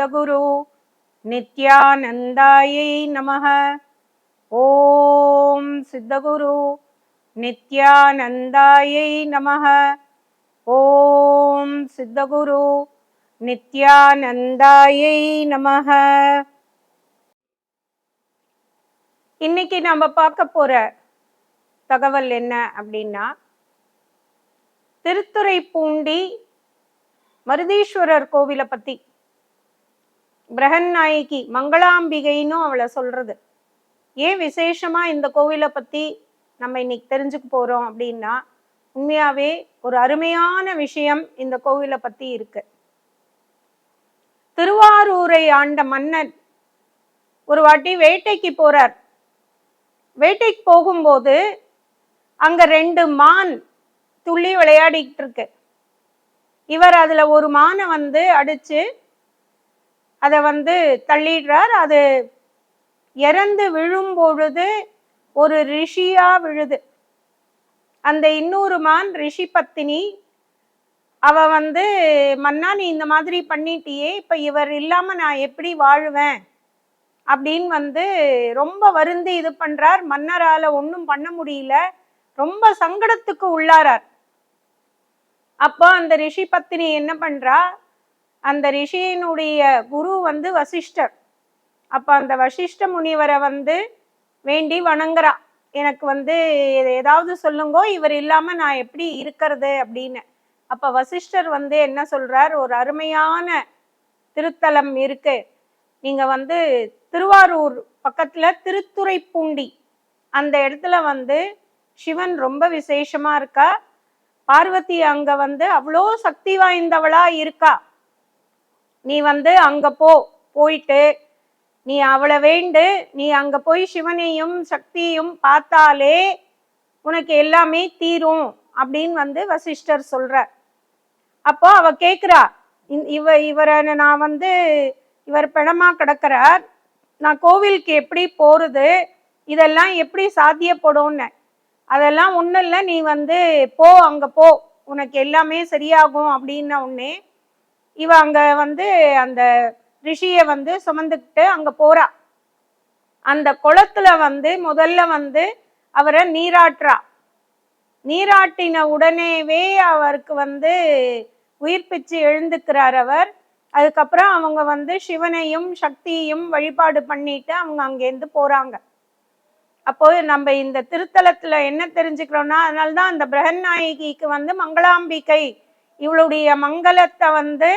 சித்தகுரு நித்யானந்தாயை நமக. ஓம் சித்தகுரு நித்யானந்தாயை நமக. ஓம் சித்தகுரு நித்யானந்தாயை நமக. இன்னைக்கு நம்ம பார்க்க போற தகவல் என்ன அப்படின்னா திருத்துறை பூண்டி மருதீஸ்வரர் கோவிலை பத்தி. பிரகன்நாயகி மங்களாம்பிகைன்னு அவளை சொல்றது. ஏன் விசேஷமா இந்த கோவிலை பத்தி நம்ம இன்னைக்கு தெரிஞ்சுக்க போறோம் அப்படின்னா உண்மையாவே ஒரு அருமையான விஷயம் இந்த கோவிலை பத்தி இருக்கு. திருவாரூரை ஆண்ட மன்னன் ஒரு வாட்டி வேட்டைக்கு போறார். வேட்டைக்கு போகும்போது அங்க ரெண்டு மான் துள்ளி விளையாடிக்கிட்டு இருக்கு. இவர் அதுல ஒரு மானை வந்து அடிச்சு அதை வந்து தள்ளிடுறார். அது இறந்து விழும் பொழுது ஒரு ரிஷியா விழுது. அந்த இன்னொரு மான் ரிஷி பத்தினி அவ வந்து மன்னா நீ இந்த மாதிரி பண்ணிட்டியே இப்ப இவர் இல்லாம நான் எப்படி வாழுவேன்? அப்படின்னு வந்து ரொம்ப வருந்தி இது பண்றார். மன்னரால ஒன்றும் பண்ண முடியல. ரொம்ப சங்கடத்துக்கு உள்ளாரார். அப்போ அந்த ரிஷி பத்தினி என்ன பண்றா? அந்த ரிஷியினுடைய குரு வந்து வசிஷ்டர். அப்ப அந்த வசிஷ்ட முனிவரை வந்து வேண்டி வணங்குறா. எனக்கு வந்து ஏதாவது சொல்லுங்கோ இவர் இல்லாம நான் எப்படி இருக்கிறது அப்படின்னு. அப்ப வசிஷ்டர் வந்து என்ன சொல்றார் ஒரு அருமையான திருத்தலம் இருக்கு. நீங்க வந்து திருவாரூர் பக்கத்துல திருத்துறைப்பூண்டி. அந்த இடத்துல வந்து சிவன் ரொம்ப விசேஷமா இருக்கா. பார்வதி அங்க வந்து அவ்வளோ சக்தி வாய்ந்தவளா இருக்கா. நீ வந்து அங்க போ போயிட்டு நீ அவளை வேண்டு நீ அங்க போய் சிவனையும் சக்தியையும் பார்த்தாலே உனக்கு எல்லாமே தீரும் அப்படின்னு வந்து வசிஷ்டர் சொல்ற அப்போ அவ கேக்குறா இவ இவரை நான் வந்து இவர் பிணமா கிடக்கிறார் நான் கோவிலுக்கு எப்படி போறது இதெல்லாம் எப்படி சாத்தியப்படும்னு. அதெல்லாம் ஒன்றும் இல்லை நீ வந்து போ அங்க போ உனக்கு எல்லாமே சரியாகும் அப்படின்ன உடனே இவ அங்க வந்து அந்த ரிஷியை வந்து சுமந்துக்கிட்டு அங்க போறா. அந்த குளத்துல வந்து முதல்ல வந்து அவரை நீராட்டுறா நீராட்டின உடனேவே அவருக்கு வந்து உயிர் பிச்சு எழுந்துக்கிறார் அவர். அதுக்கப்புறம் அவங்க வந்து சிவனையும் சக்தியையும் வழிபாடு பண்ணிட்டு அவங்க அங்கேருந்து போறாங்க. அப்போ நம்ம இந்த திருத்தலத்துல என்ன தெரிஞ்சுக்கிறோம்னா அதனால்தான் அந்த பிரகன்நாயகிக்கு வந்து மங்களாம்பிகை இவளுடைய மங்களத்தை வந்து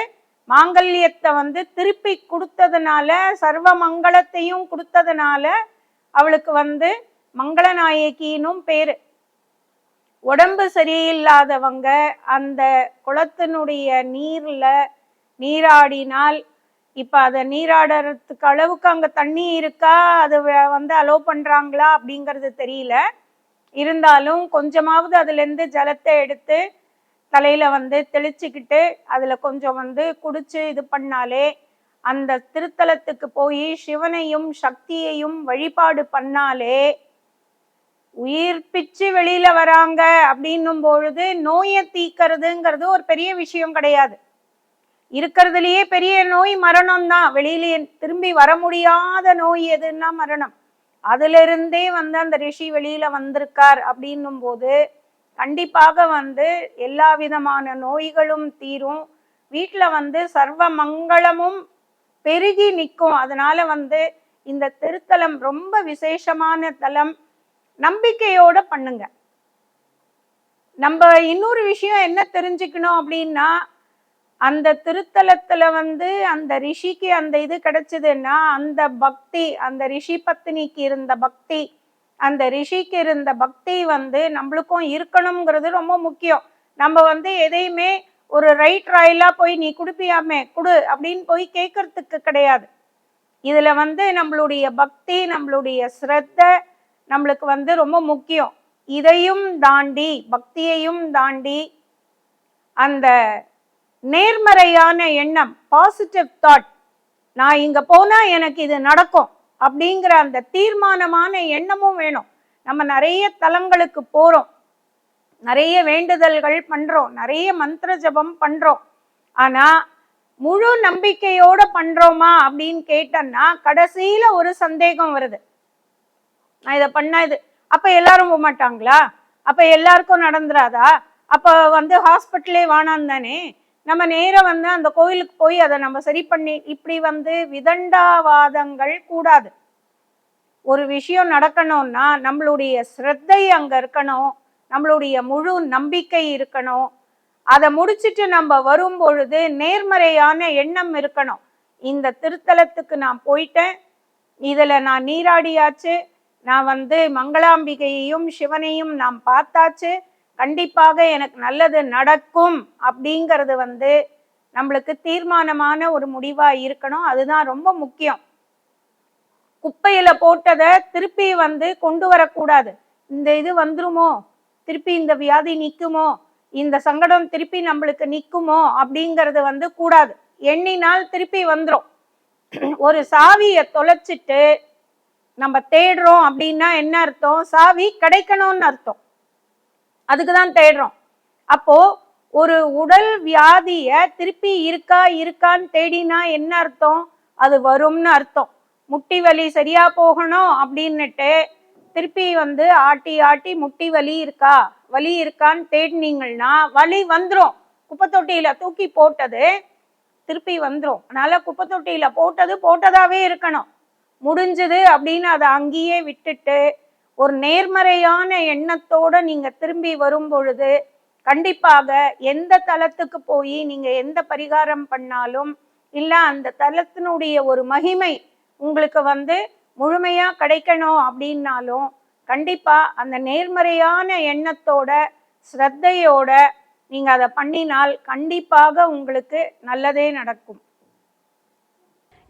மாங்கல்யத்தை வந்து திருப்பி கொடுத்ததுனால சர்வ மங்களத்தையும் கொடுத்ததுனால அவளுக்கு வந்து மங்களநாயகினும் பேரு. உடம்பு சரியில்லாதவங்க அந்த குளத்தினுடைய நீர்ல நீராடினால் இப்ப அதை நீராடுறதுக்கு அளவுக்கு அங்க தண்ணி இருக்கா? அது வந்து அலோ பண்றாங்களா? அப்படிங்கிறது தெரியல. இருந்தாலும் கொஞ்சமாவது அதுல இருந்து ஜலத்தை எடுத்து தலையில் வந்து தெளிச்சுக்கிட்டு அதில் கொஞ்சம் வந்து குடிச்சு இது பண்ணாலே அந்த திருத்தலத்துக்கு போய் சிவனையும் சக்தியையும் வழிபாடு பண்ணாலே உயிர் பிச்சு வெளியில வராங்க அப்படின்னும் பொழுது நோயை தீக்கிறதுங்கிறது ஒரு பெரிய விஷயம் கிடையாது. இருக்கிறதுலயே பெரிய நோய் மரணம் தான். வெளியில திரும்பி வர முடியாத நோய் எதுன்னா மரணம். அதுல இருந்தே வந்து அந்த ரிஷி வெளியில வந்திருக்கார் அப்படின்னும் போது கண்டிப்பாக வந்து எல்லா விதமான நோய்களும் தீரும். வீட்டில் வந்து சர்வ மங்களமும் பெருகி நிற்கும். அதனால வந்து இந்த திருத்தலம் ரொம்ப விசேஷமான தலம். நம்பிக்கையோட பண்ணுங்க. நம்ம இன்னொரு விஷயம் என்ன தெரிஞ்சுக்கணும் அப்படின்னா அந்த திருத்தலத்துல வந்து அந்த ரிஷிக்கு அந்த இது கிடைச்சதுன்னா அந்த பக்தி அந்த ரிஷி பத்தினிக்கு இருந்த பக்தி அந்த ரிஷிக்கு இருந்த பக்தி வந்து நம்மளுக்கும் இருக்கணுங்கிறது ரொம்ப முக்கியம். நம்ம வந்து எதையுமே ஒரு ரைட் ராயலா போய் நீ குடுப்பியாமே குடு அப்படின்னு போய் கேட்கறதுக்கு கிடையாது. இதுல வந்து நம்மளுடைய பக்தி நம்மளுடைய ஸ்ரத்த நம்மளுக்கு வந்து ரொம்ப முக்கியம். இதையும் தாண்டி பக்தியையும் தாண்டி அந்த நேர்மறையான எண்ணம் பாசிட்டிவ் தாட் நான் இங்க போனா எனக்கு இது நடக்கும். அப்படிங்கிற அந்த தீர்மானமான எண்ணமும் வேணும். நம்ம நிறைய தலங்களுக்கு போறோம். நிறைய வேண்டுதல்கள் பண்றோம். நிறைய மந்திர ஜபம் பண்றோம். ஆனா முழு நம்பிக்கையோட பண்றோமா அப்படின்னு கேட்டோம்னா கடைசியில ஒரு சந்தேகம் வருது. நான் இதை பண்ணா இது அப்ப எல்லாரும் போக மாட்டாங்களா? அப்ப எல்லாருக்கும் நடந்துராதா? அப்ப வந்து ஹாஸ்பிட்டலே வானாம் தானே? நம்ம நேரம் வந்து அந்த கோயிலுக்கு போய் அதை நம்ம சரி பண்ணி இப்படி வந்து விதண்டாவாதங்கள் கூடாது. ஒரு விஷயம் நடக்கணும்னா நம்மளுடைய ஸ்ரத்தை அங்க இருக்கணும் நம்மளுடைய முழு நம்பிக்கை இருக்கணும். அதை முடிச்சிட்டு நம்ம வரும் பொழுது நேர்மறையான எண்ணம் இருக்கணும். இந்த திருத்தலத்துக்கு நான் போயிட்டேன். இதுல நான் நீராடியாச்சு. நான் வந்து மங்களாம்பிகையையும் சிவனையும் நான் பார்த்தாச்சு. கண்டிப்பாக எனக்கு நல்லது நடக்கும் அப்படிங்கிறது வந்து நம்மளுக்கு தீர்மானமான ஒரு முடிவா இருக்கணும். அதுதான் ரொம்ப முக்கியம். குப்பையில போட்டதை திருப்பி வந்து கொண்டு வரக்கூடாது. இந்த இது வந்துருமோ? திருப்பி இந்த வியாதி நிக்குமோ? இந்த சங்கடம் திருப்பி நம்மளுக்கு நிக்குமோ? அப்படிங்கிறது வந்து கூடாது. எண்ணினால் திருப்பி வந்துரும். ஒரு சாவியை தொலைச்சிட்டு நம்ம தேடுறோம் அப்படின்னா என்ன அர்த்தம்? சாவி கிடைக்கணும்னு அர்த்தம். அதுக்கு தான் தேடுறோம். அப்போ ஒரு உடல் வியாதிய திருப்பி இருக்கா இருக்கான்னு தேடினா என்ன அர்த்தம்? அது வரும்னு அர்த்தம். முட்டி வலி சரியா போகணும் அப்படின்னுட்டு திருப்பி வந்து ஆட்டி ஆட்டி முட்டி வலி இருக்கா வலி இருக்கான்னு தேடினீங்கன்னா வலி வந்துடும் குப்பை தொட்டியில தூக்கி போட்டது திருப்பி வந்துடும் அதனால குப்பை தொட்டியில போட்டது போட்டதாவே இருக்கணும். முடிஞ்சது அப்படின்னு அதை அங்கேயே விட்டுட்டு ஒரு நேர்மறையான எண்ணத்தோட நீங்க திரும்பி வரும் பொழுது கண்டிப்பாக எந்த தலத்துக்கு போய் நீங்க எந்த பரிகாரம் பண்ணாலும் இல்ல அந்த தலத்தினுடைய ஒரு மகிமை உங்களுக்கு வந்து முழுமையா கிடைக்கணும் அப்படின்னாலும் கண்டிப்பா அந்த நேர்மறையான எண்ணத்தோட ஸ்ரத்தையோட நீங்க அதை பண்ணினால் கண்டிப்பாக உங்களுக்கு நல்லதே நடக்கும்.